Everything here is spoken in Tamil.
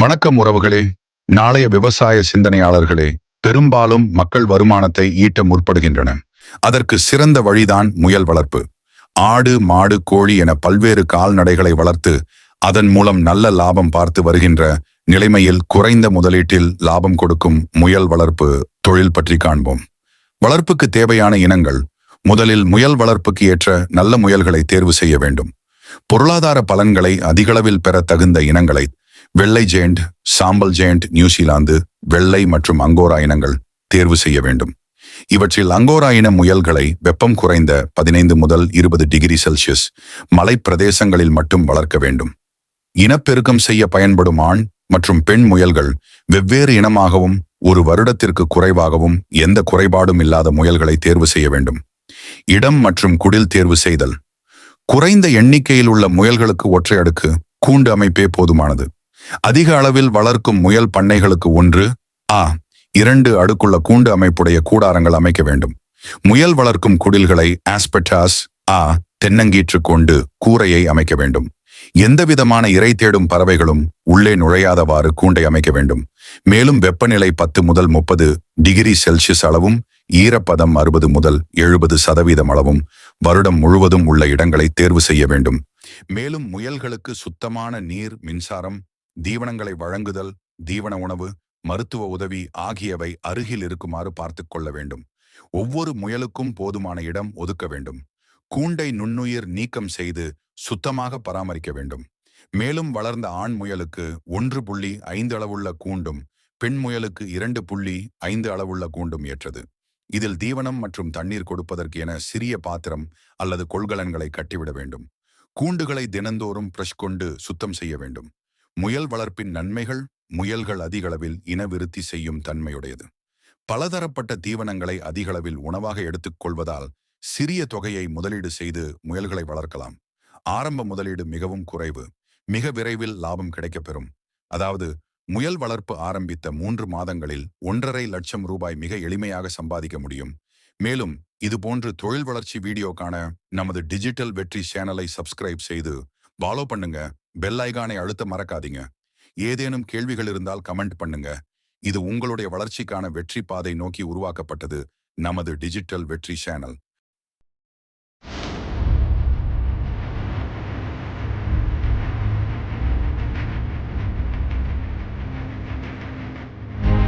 வணக்கம் உறவுகளே. நாளைய விவசாய சிந்தனையாளர்களே பெரும்பாலும் மக்கள் வருமானத்தை ஈட்ட முற்படுகின்றன. அதற்கு சிறந்த வழிதான் முயல் வளர்ப்பு. ஆடு மாடு கோழி என பல்வேறு கால்நடைகளை வளர்த்து அதன் மூலம் நல்ல லாபம் பார்த்து வருகின்ற நிலைமையில் குறைந்த முதலீட்டில் லாபம் கொடுக்கும் முயல் வளர்ப்பு தொழில் பற்றி காண்போம். வளர்ப்புக்கு தேவையான இனங்கள் முதலில் முயல் வளர்ப்புக்கு ஏற்ற நல்ல முயல்களை தேர்வு செய்ய வேண்டும். பொருளாதார பலன்களை அதிகளவில் பெற தகுந்த இனங்களை வெள்ளை ஜெயண்ட் சாம்பல் ஜெயண்ட் நியூசிலாந்து வெள்ளை மற்றும் அங்கோரா இனங்கள் தேர்வு செய்ய வேண்டும். இவற்றில் அங்கோரா இன முயல்களை வெப்பம் குறைந்த பதினைந்து முதல் இருபது டிகிரி செல்சியஸ் மலை பிரதேசங்களில் மட்டும் வளர்க்க வேண்டும். இனப்பெருக்கம் செய்ய பயன்படும் ஆண் மற்றும் பெண் முயல்கள் வெவ்வேறு இனமாகவும் ஒரு வருடத்திற்கு குறைவாகவும் எந்த குறைபாடும் இல்லாத முயல்களை தேர்வு செய்ய வேண்டும். இடம் மற்றும் குடில் தேர்வு செய்தல். குறைந்த எண்ணிக்கையில் உள்ள முயல்களுக்கு ஒற்றை அடுக்கு கூண்டு அமைப்பே போதுமானது. அதிக அளவில் வளர்க்கும் முயல் பண்ணைகளுக்கு ஒன்று. ஆ இரண்டு அடுக்குள்ள கூண்டு அமைப்புடைய கூடாரங்கள் அமைக்க வேண்டும். முயல் வளர்க்கும் குடில்களை ஆஸ்பெட்டாஸ் ஆ தென்னங்கீற்று கொண்டு கூரையை அமைக்க வேண்டும். எந்தவிதமான இறை தேடும் பறவைகளும் உள்ளே நுழையாதவாறு கூண்டை அமைக்க வேண்டும். மேலும் வெப்பநிலை பத்து முதல் முப்பது டிகிரி செல்சியஸ் அளவும் ஈரப்பதம் அறுபது முதல் எழுபது சதவீதம் அளவும் வருடம் முழுவதும் உள்ள இடங்களை தேர்வு செய்ய வேண்டும். மேலும் முயல்களுக்கு சுத்தமான நீர் மின்சாரம் தீவனங்களை வழங்குதல் தீவன உணவு மருத்துவ உதவி ஆகியவை அருகில் இருக்குமாறு பார்த்து கொள்ள வேண்டும். ஒவ்வொரு முயலுக்கும் போதுமான இடம் ஒதுக்க வேண்டும். கூண்டை நுண்ணுயிர் நீக்கம் செய்து சுத்தமாக பராமரிக்க வேண்டும். மேலும் வளர்ந்த ஆண் முயலுக்கு ஒன்று புள்ளி ஐந்து அளவுள்ள கூண்டும் பெண் முயலுக்கு இரண்டு புள்ளி ஐந்து அளவுள்ள கூண்டும் ஏற்றது. இதில் தீவனம் மற்றும் தண்ணீர் கொடுப்பதற்கு என சிறிய பாத்திரம் அல்லது கொள்கலன்களை கட்டிவிட வேண்டும். கூண்டுகளை தினந்தோறும் பிரஷ் கொண்டு சுத்தம் செய்ய வேண்டும். முயல் வளர்ப்பின் நன்மைகள் முயல்கள் அதிகளவில் இனவிருத்தி செய்யும் தன்மையுடையது. பலதரப்பட்ட தீவனங்களை அதிகளவில் உணவாக எடுத்துக்கொள்வதால் சிறிய தொகையை முதலீடு செய்து முயல்களை வளர்க்கலாம். ஆரம்ப முதலீடு மிகவும் குறைவு. மிக விரைவில் லாபம் கிடைக்கப்பெறும். அதாவது முயல் வளர்ப்பு ஆரம்பித்த மூன்று மாதங்களில் ஒன்றரை லட்சம் ரூபாய் மிக எளிமையாக சம்பாதிக்க முடியும். மேலும் இதுபோன்று தொழில் வளர்ச்சி வீடியோக்கான நமது டிஜிட்டல் வெற்றி சேனலை சப்ஸ்கிரைப் செய்து ஃபாலோ பண்ணுங்க. பெல் ஐகானை அழுத்த மறக்காதீங்க. ஏதேனும் கேள்விகள் இருந்தால் கமெண்ட் பண்ணுங்க. இது உங்களுடைய வளர்ச்சிக்கான வெற்றி பாதை நோக்கி உருவாக்கப்பட்டது. நமது டிஜிட்டல் வெற்றி சேனல்